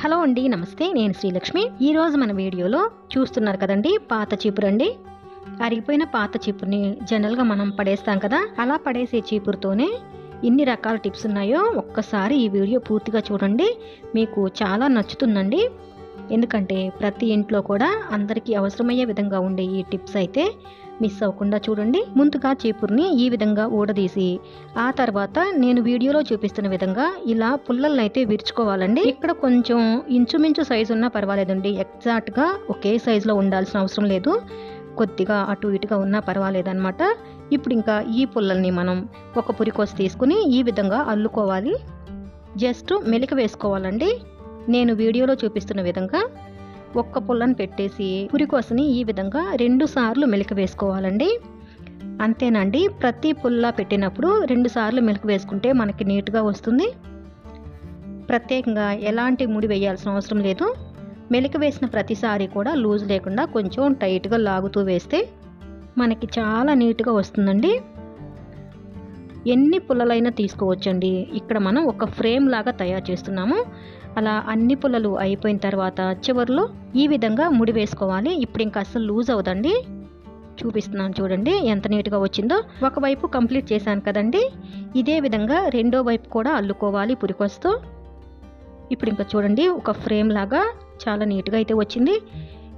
Hello అండి నమస్తే నేను శ్రీలక్ష్మి. ఈరోజు మన వీడియోలో చూస్తున్నారు కదండి పాత చీపురు అండి. అరిగిపోయిన పాత చీపురుని జనరల్గా మనం పడేస్తాం కదా అలా పడేసే చీపురుతోనే ఎన్ని రకాల టిప్స్ ఉన్నాయో ఒక్కసారి ఈ వీడియో పూర్తిగా చూడండి. మీకు చాలా నచ్చుతుందండి. ఎందుకంటే ప్రతి ఇంట్లో కూడా అందరికీ అవసరమయ్యే విధంగా ఉండే ఈ టిప్స్ అయితే మిస్ అవ్వకుండా చూడండి. ముందుగా చీపుర్ని ఈ విధంగా ఊడదీసి ఆ తర్వాత నేను వీడియోలో చూపిస్తున్న విధంగా ఇలా పుల్లల్ని అయితే విరుచుకోవాలండి. ఇక్కడ కొంచెం ఇంచుమించు సైజు ఉన్నా పర్వాలేదండి. ఎగ్జాక్ట్గా ఒకే సైజులో ఉండాల్సిన అవసరం లేదు. కొద్దిగా అటు ఇటుగా ఉన్నా పర్వాలేదన్నమాట. ఇప్పుడు ఇంకా ఈ పుల్లల్ని మనం ఒక పురికోసి తీసుకుని ఈ విధంగా అల్లుకోవాలి. జస్ట్ మెలిక వేసుకోవాలండి. నేను వీడియోలో చూపిస్తున్న విధంగా ఒక్క పుల్లను పెట్టేసి పురికోసని ఈ విధంగా రెండు సార్లు మెలిక వేసుకోవాలండి. అంతేనండి ప్రతి పుల్ల పెట్టినప్పుడు రెండు సార్లు మెలిక వేసుకుంటే మనకి నీట్గా వస్తుంది. ప్రత్యేకంగా ఎలాంటి ముడి వేయాల్సిన అవసరం లేదు. మెలిక వేసిన ప్రతిసారి కూడా లూజ్ లేకుండా కొంచెం టైట్గా లాగుతూ వేస్తే మనకి చాలా నీట్గా వస్తుందండి. ఎన్ని పుల్లలైనా తీసుకోవచ్చండి. ఇక్కడ మనం ఒక ఫ్రేమ్ లాగా తయారు చేస్తున్నాము. అలా అన్ని పుల్లలు అయిపోయిన తర్వాత చివరిలో ఈ విధంగా ముడి వేసుకోవాలి. ఇప్పుడు ఇంకా అసలు లూజ్ అవుదండి చూపిస్తున్నాను చూడండి ఎంత నీట్గా వచ్చిందో. ఒకవైపు కంప్లీట్ చేశాను కదండి. ఇదే విధంగా రెండో వైపు కూడా అల్లుకోవాలి పురికొస్తూ. ఇప్పుడు ఇంకా చూడండి ఒక ఫ్రేమ్ లాగా చాలా నీట్గా అయితే వచ్చింది.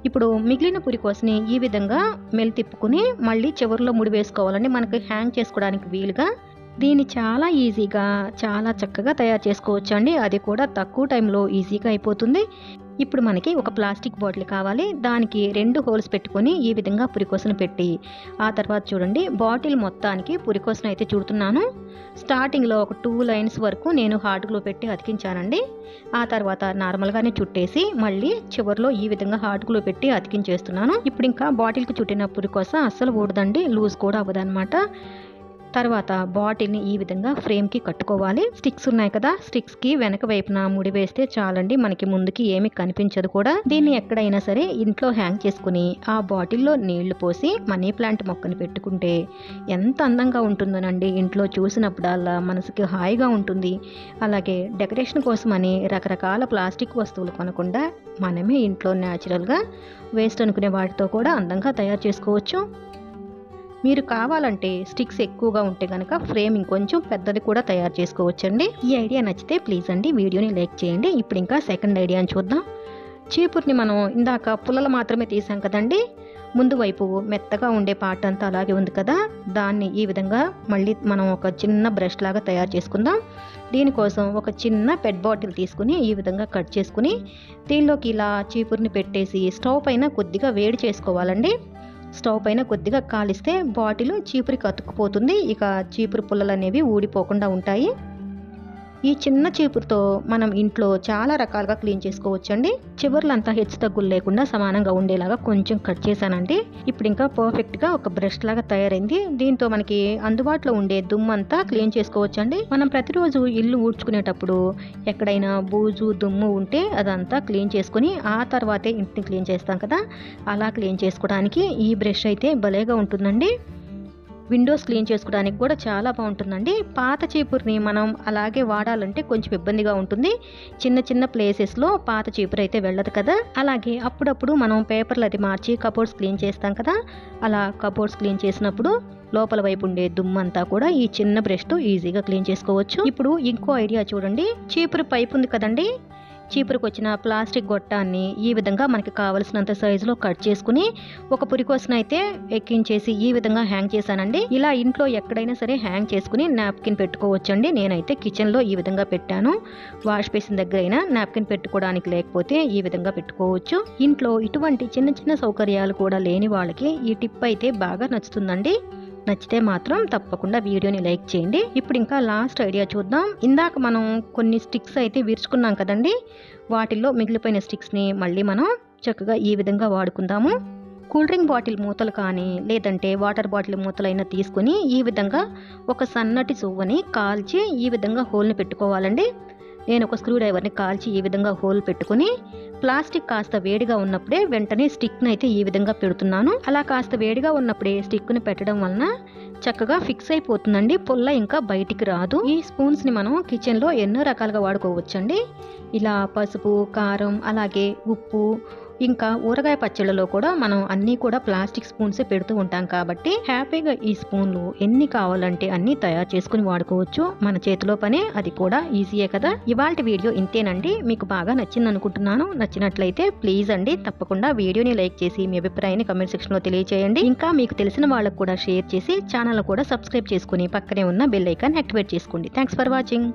ఇప్పుడు మిగిలిన పురికోసని ఈ విధంగా మెల్ తిప్పుకుని మళ్ళీ చివరిలో ముడి వేసుకోవాలండి. మనకి హ్యాంగ్ చేసుకోవడానికి వీలుగా దీన్ని చాలా ఈజీగా చాలా చక్కగా తయారు చేసుకోవచ్చు అండి అది కూడా తక్కువ టైంలో ఈజీగా అయిపోతుంది. ఇప్పుడు మనకి ఒక ప్లాస్టిక్ బాటిల్ కావాలి. దానికి రెండు హోల్స్ పెట్టుకొని ఈ విధంగా పురికోసను పెట్టి ఆ తర్వాత చూడండి బాటిల్ మొత్తానికి పురికోసను అయితే చూడుతున్నాను. స్టార్టింగ్లో ఒక టూ లైన్స్ వరకు నేను హార్డ్ గ్లూ పెట్టి అతికించానండి. ఆ తర్వాత నార్మల్గానే చుట్టేసి మళ్ళీ చివరిలో ఈ విధంగా హార్డ్ గ్లూ పెట్టి అతికించేస్తున్నాను. ఇప్పుడు ఇంకా బాటిల్కి చుట్టిన పురికోస అస్సలు ఊడదండి లూజ్ కూడా అవ్వదనమాట తర్వాత బాటిల్ని ఈ విధంగా ఫ్రేమ్కి కట్టుకోవాలి. స్టిక్స్ ఉన్నాయి కదా స్టిక్స్కి వెనక వైపున ముడి వేస్తే చాలండి మనకి ముందుకి ఏమి కనిపించదు కూడా. దీన్ని ఎక్కడైనా సరే ఇంట్లో హ్యాంగ్ చేసుకుని ఆ బాటిల్లో నీళ్ళు పోసి మనీ ప్లాంట్ మొక్కని పెట్టుకుంటే ఎంత అందంగా ఉంటుందోనండి. ఇంట్లో చూసినప్పుడల్లా మనసుకి హాయిగా ఉంటుంది. అలాగే డెకరేషన్ కోసమని రకరకాల ప్లాస్టిక్ వస్తువులు కొనకుండా మనమే ఇంట్లో న్యాచురల్గా వేస్ట్ అనుకునే వాటితో కూడా అందంగా తయారు చేసుకోవచ్చు. మీరు కావాలంటే స్టిక్స్ ఎక్కువగా ఉంటే కనుక ఫ్రేమ్ ఇంకొంచెం పెద్దది కూడా తయారు చేసుకోవచ్చండి. ఈ ఐడియా నచ్చితే ప్లీజ్ అండి వీడియోని లైక్ చేయండి. ఇప్పుడు ఇంకా సెకండ్ ఐడియాని చూద్దాం. చీపుర్ని మనం ఇందాక పుల్లలు మాత్రమే తీసాం కదండి. ముందు వైపు మెత్తగా ఉండే పార్ట్ అంతా అలాగే ఉంది కదా. దాన్ని ఈ విధంగా మళ్ళీ మనం ఒక చిన్న బ్రష్ లాగా తయారు చేసుకుందాం. దీనికోసం ఒక చిన్న పెట్ బాటిల్ తీసుకుని ఈ విధంగా కట్ చేసుకుని దీనిలోకి ఇలా చీపుర్ని పెట్టేసి స్టవ్ పైన కొద్దిగా వేడి చేసుకోవాలండి. స్టవ్ పైన కొద్దిగా కాలిస్తే బాటిల్ చీపురికి అతుక్కుపోతుంది. ఇక చీపురు పుల్లలు అనేవి ఊడిపోకుండా ఉంటాయి. ఈ చిన్న చీపురుతో మనం ఇంట్లో చాలా రకాలుగా క్లీన్ చేసుకోవచ్చండి. చివర్లంతా హెచ్చు తగ్గులు లేకుండా సమానంగా ఉండేలాగా కొంచెం కట్ చేశానండి. ఇప్పుడు ఇంకా పర్ఫెక్ట్గా ఒక బ్రష్ లాగా తయారైంది. దీంతో మనకి అందుబాటులో ఉండే దుమ్ము అంతా క్లీన్ చేసుకోవచ్చండి. మనం ప్రతిరోజు ఇల్లు ఊడ్చుకునేటప్పుడు ఎక్కడైనా బూజు దుమ్ము ఉంటే అదంతా క్లీన్ చేసుకుని ఆ తర్వాతే ఇంటిని క్లీన్ చేస్తాం కదా. అలా క్లీన్ చేసుకోవడానికి ఈ బ్రష్ అయితే భలేగా ఉంటుందండి. విండోస్ క్లీన్ చేసుకోవడానికి కూడా చాలా బాగుంటుందండి. పాత చీపురుని మనం అలాగే వాడాలంటే కొంచెం ఇబ్బందిగా ఉంటుంది. చిన్న చిన్న ప్లేసెస్లో పాత చీపురు అయితే వెళ్ళదు కదా. అలాగే అప్పుడప్పుడు మనం పేపర్లు అది మార్చి కబోర్డ్స్ క్లీన్ చేస్తాం కదా. అలా కబోర్డ్స్ క్లీన్ చేసినప్పుడు లోపల వైపు ఉండే దుమ్మంతా కూడా ఈ చిన్న బ్రష్తో ఈజీగా క్లీన్ చేసుకోవచ్చు. ఇప్పుడు ఇంకో ఐడియా చూడండి. చీపురు పైపు ఉంది కదండి. చీపురుకొచ్చిన ప్లాస్టిక్ గొట్టాన్ని ఈ విధంగా మనకి కావలసినంత సైజులో కట్ చేసుకుని ఒక పురికోసన అయితే ఎక్కించేసి ఈ విధంగా హ్యాంగ్ చేశానండి. ఇలా ఇంట్లో ఎక్కడైనా సరే హ్యాంగ్ చేసుకుని నాప్కిన్ పెట్టుకోవచ్చండి. నేనైతే కిచెన్లో ఈ విధంగా పెట్టాను. వాష్ బేసిన్ దగ్గర అయినా నాప్కిన్ పెట్టుకోవడానికి లేకపోతే ఈ విధంగా పెట్టుకోవచ్చు. ఇంట్లో ఇటువంటి చిన్న చిన్న సౌకర్యాలు కూడా లేని వాళ్ళకి ఈ టిప్ అయితే బాగా నచ్చుతుందండి. నచ్చితే మాత్రం తప్పకుండా వీడియోని లైక్ చేయండి. ఇప్పుడు ఇంకా లాస్ట్ ఐడియా చూద్దాం. ఇందాక మనం కొన్ని స్టిక్స్ అయితే విరుచుకున్నాం కదండి. వాటిల్లో మిగిలిపోయిన స్టిక్స్ని మళ్ళీ మనం చక్కగా ఈ విధంగా వాడుకుందాము. కూల్ డ్రింక్ బాటిల్ మూతలు కానీ లేదంటే వాటర్ బాటిల్ మూతలైనా తీసుకుని ఈ విధంగా ఒక సన్నటి సువ్వని కాల్చి ఈ విధంగా హోల్ని పెట్టుకోవాలండి. నేను ఒక స్క్రూ డ్రైవర్ని కాల్చి ఈ విధంగా హోల్ పెట్టుకుని ప్లాస్టిక్ కాస్త వేడిగా ఉన్నప్పుడే వెంటనే స్టిక్ని అయితే ఈ విధంగా పెడుతున్నాను. అలా కాస్త వేడిగా ఉన్నప్పుడే స్టిక్ని పెట్టడం వలన చక్కగా ఫిక్స్ అయిపోతుందండి. పుల్ల ఇంకా బయటికి రాదు. ఈ స్పూన్స్ని మనం కిచెన్లో ఎన్నో రకాలుగా వాడుకోవచ్చండి. ఇలా పసుపు కారం అలాగే ఉప్పు ఇంకా ఊరగాయ పచ్చళ్ళలో కూడా మనం అన్నీ కూడా ప్లాస్టిక్ స్పూన్సే పెడుతూ ఉంటాం కాబట్టి హ్యాపీగా ఈ స్పూన్లు ఎన్ని కావాలంటే అన్ని తయారు చేసుకుని వాడుకోవచ్చు. మన చేతిలో పనే అది కూడా ఈజీయే కదా. ఇవాళ వీడియో ఇంతేనండి. మీకు బాగా నచ్చింది అనుకుంటున్నాను నచ్చినట్లయితే ప్లీజ్ అండి తప్పకుండా వీడియోని లైక్ చేసి మీ అభిప్రాయాన్ని కమెంట్ సెక్షన్లో తెలియజేయండి ఇంకా మీకు తెలిసిన వాళ్ళకు కూడా షేర్ చేసి ఛానల్ కూడా సబ్స్క్రైబ్ చేసుకుని పక్కనే ఉన్న బెల్ ఐకాన్ యాక్టివేట్ చేసుకోండి. Thanks for watching.